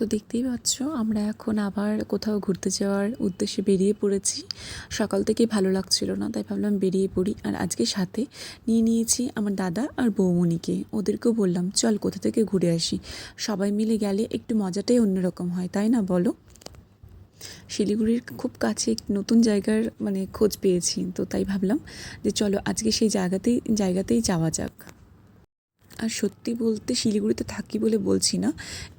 তো দেখতেই পাচ্ছ, আমরা এখন আবার কোথাও ঘুরতে যাওয়ার উদ্দেশ্যে বেরিয়ে পড়েছি। সকাল থেকেই ভালো লাগছিল না, তাই ভাবলাম বেরিয়ে পড়ি। আর আজকে সাথে নিয়ে নিয়েছি আমার দাদা আর বৌমণিকে। ওদেরকেও বললাম, চল কোথা থেকে ঘুরে আসি? সবাই মিলে গেলে একটু মজাটাই অন্যরকম হয়, তাই না বলো? শিলিগুড়ির খুব কাছে নতুন জায়গার মানে খোঁজ পেয়েছি, তো তাই ভাবলাম যে চলো আজকে সেই জায়গাতেই জায়গাতেই যাওয়া যাক। আর সত্যি বলতে শিলিগুড়িতে থাকি বলে বলছি না।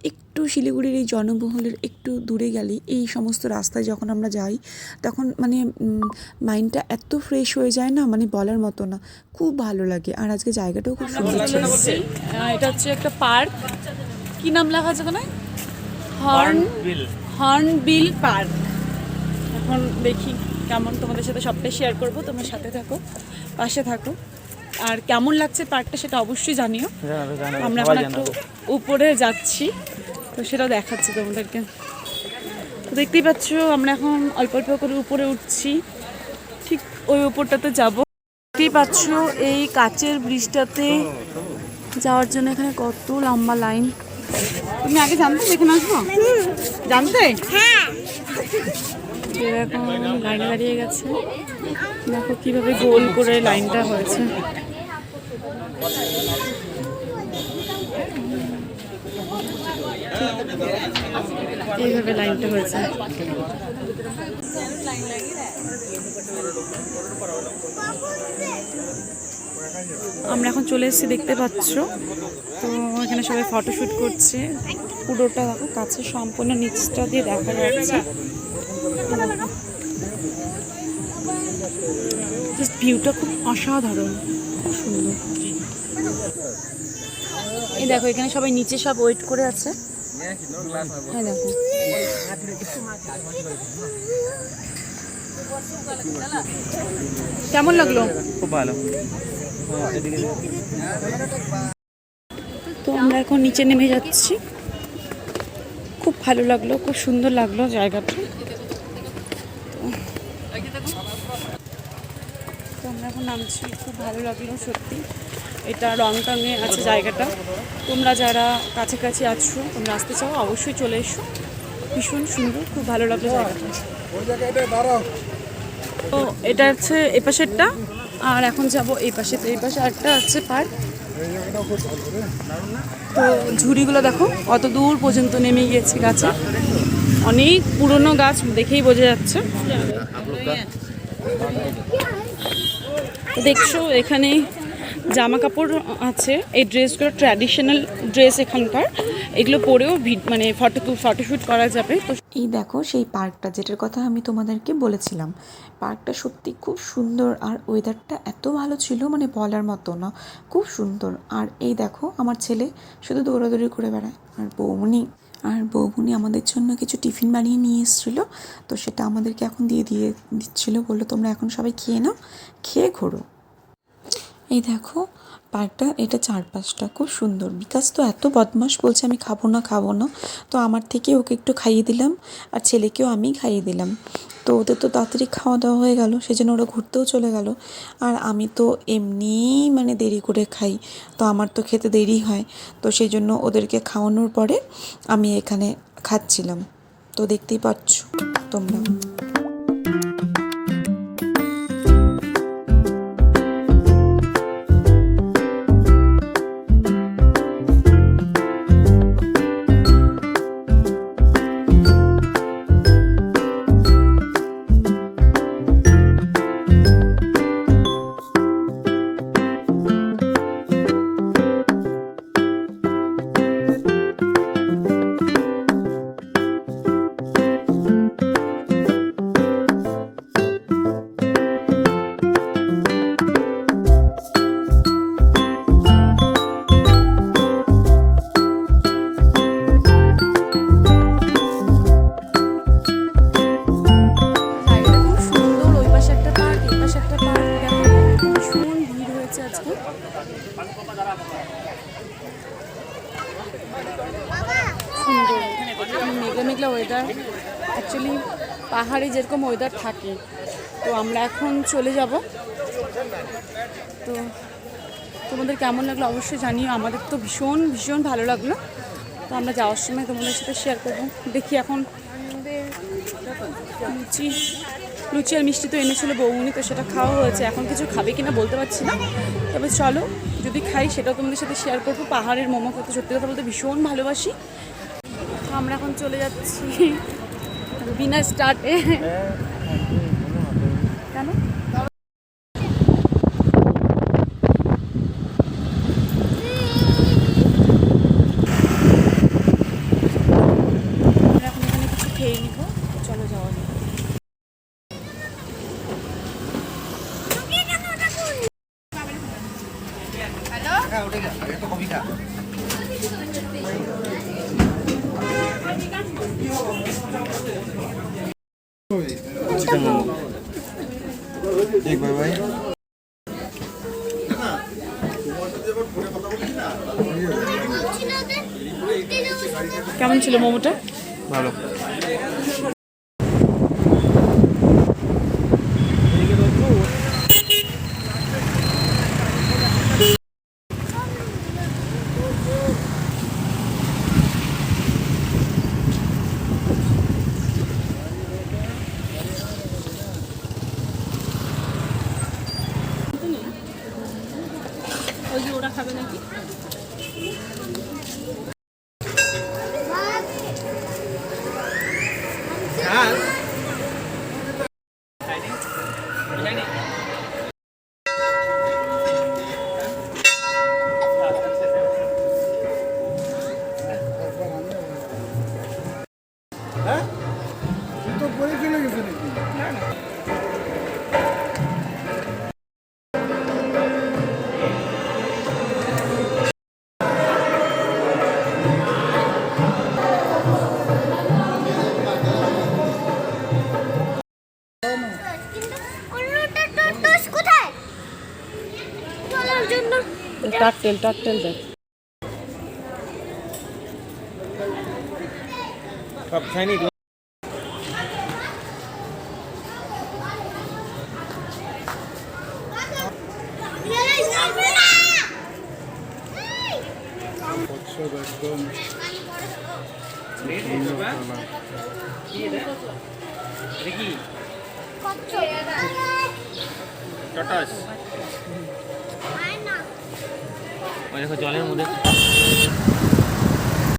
একটু শিলিগুড়ির এই জনবহুলের একটু দূরে গেলেই এই সমস্ত রাস্তায় যখন আমরা যাই তখন মানে মাইন্ডটা এত ফ্রেশ হয়ে যায় না মানে বলার মতো না। খুব ভালো লাগে। আর আজকে জায়গাটাও খুব সুন্দর ছিল। এটা হচ্ছে একটা পার্ক। কি নাম লেখা আছে ওখানে? Horn hornbill. পার্ক। এখন দেখি কেমন তোমাদের সাথে সবটাই শেয়ার করব। তোমার সাথে থাকো পাশে থাকো। আর কেমন লাগছে পার্কটা সেটা অবশ্যই জানিও। আমরা এখন একটু উপরে যাচ্ছি তো সেটাও দেখাচ্ছি তোমাদেরকে। তো দেখতেই পাচ্ছ আমরা এখন অল্প অল্প করে উপরে উঠছি ঠিক ওই উপরটাতে যাব। দেখতেই পাচ্ছ এই কাচের ব্রিজটাতে যাওয়ার জন্য এখানে কত লম্বা লাইন। তুমি আগে জানতে যেখানে আসব জানতে? হ্যাঁ। এরকম লাইনে দাঁড়িয়ে গেছে। দেখো কীভাবে গোল করে লাইনটা হয়েছে। এইভাবে লাইনটা হয়েছে। আমরা এখন চলে এসেছি, দেখতে পাচ্ছ? তো এখানে সবাই ফটোশ্যুট করছে। পুরোটা দেখো, কাছে সম্পূর্ণ নিচটা দিয়ে দেখা যাচ্ছে। জাস্ট ভিউটা খুব অসাধারণ। খুব সুন্দর। এই দেখো এখানে সবাই নিচে সব ওয়েট করে আছে। হ্যাঁ দেখো। কেমন লাগল? খুব ভালো। তো আমরা এখন নিচে নেমে যাচ্ছি। খুব ভালো লাগল খুব সুন্দর লাগল জায়গাটা। এখন নামছি খুব ভালো লাগল সত্যি। এটা রংটংয়ে আছে জায়গাটা। তোমরা যারা কাছাকাছি আছো তোমরা আসতে চাও অবশ্যই চলে এসো। ভীষণ সুন্দর খুব ভালো লাগল জায়গাটা। তো এটা হচ্ছে এই পাশেরটা আর এখন যাব এই পাশে। তো এই পাশে একটা আছে পার্ক। তো ঝুড়িগুলো দেখো অত দূর পর্যন্ত নেমে গিয়েছে গাছে। অনেক পুরনো গাছ দেখেই বোঝা যাচ্ছে। দেখছ, এখানে জামা কাপড় আছে। এই ড্রেসগুলো ট্র্যাডিশনাল ড্রেস এখানকার। এগুলো পরেও মানে ফটো ফটোশ্যুট করা যাবে। তো এই দেখো, সেই পার্কটা, যেটার কথা আমি তোমাদেরকে বলেছিলাম। পার্কটা সত্যি খুব সুন্দর আর ওয়েদারটা এত ভালো ছিল মানে বলার মতো না। খুব সুন্দর। আর এই দেখো, আমার ছেলে শুধু দৌড়াদৌড়ি করে বেড়ায়, আর বৌমনি আর বৌবুনি আমাদের জন্য কিছু টিফিন বানিয়ে নিয়ে এসেছিল। তো সেটা আমাদেরকে এখন দিয়ে দিয়ে দিচ্ছিল। বলল, তোমরা এখন সবাই খেয়ে নাও, খেয়ে ঘোরো। এই দেখো, পার্কটা, এটা চারপাশটা খুব সুন্দর। বিকাশ তো এত বদমাস বলছে আমি খাব না খাব না। তো আমার থেকে ওকে একটু খাইয়ে দিলাম, আর ছেলেকেও আমি খাইয়ে দিলাম। তো ওদের তো তাড়াতাড়ি খাওয়া দাওয়া হয়ে গেল, সেজন্য ওরা ঘুরতেও চলে গেল। আর আমি তো এমনিই মানে দেরি করে খাই, তো আমার তো খেতে দেরি হয়। তো সেই জন্য ওদেরকে খাওয়ানোর পরে আমি এখানে খাচ্ছিলাম। তো দেখতেই পাচ্ছ তোমরা। অ্যাকচুয়ালি পাহাড়ে যেরকম ওয়েদার থাকে, তো আমরা এখন চলে যাব। তো তোমাদের কেমন লাগল অবশ্যই জানিও, আমাদের তো ভীষণ ভীষণ ভালো লাগল। তো আমরা যাওয়ার সময় তোমাদের সাথে শেয়ার করব। দেখি এখন লুচি লুচি আর মিষ্টি তো এনেছিল বৌমনি, তো সেটা খাওয়া হয়েছে। এখন কিছু খাবে কিনা বলতে পারছি না। তবে চলো, যদি খাই সেটাও তোমাদের সাথে শেয়ার করব। পাহাড়ের মোমো খেতে সত্যি কথা বলতে ভীষণ ভালোবাসি। আমরা এখন চলে যাচ্ছি বিনা স্টার্টে। কেন? আমরা এখন এখানে কিছু ভাই ভাই কেমন ছিল মোমোটা? ভালো। খাবে নাকি কিন্তু টাকটেল টাকটেল দেখ। সব খাইনি টটাস। ওই দেখো জলের মধ্যে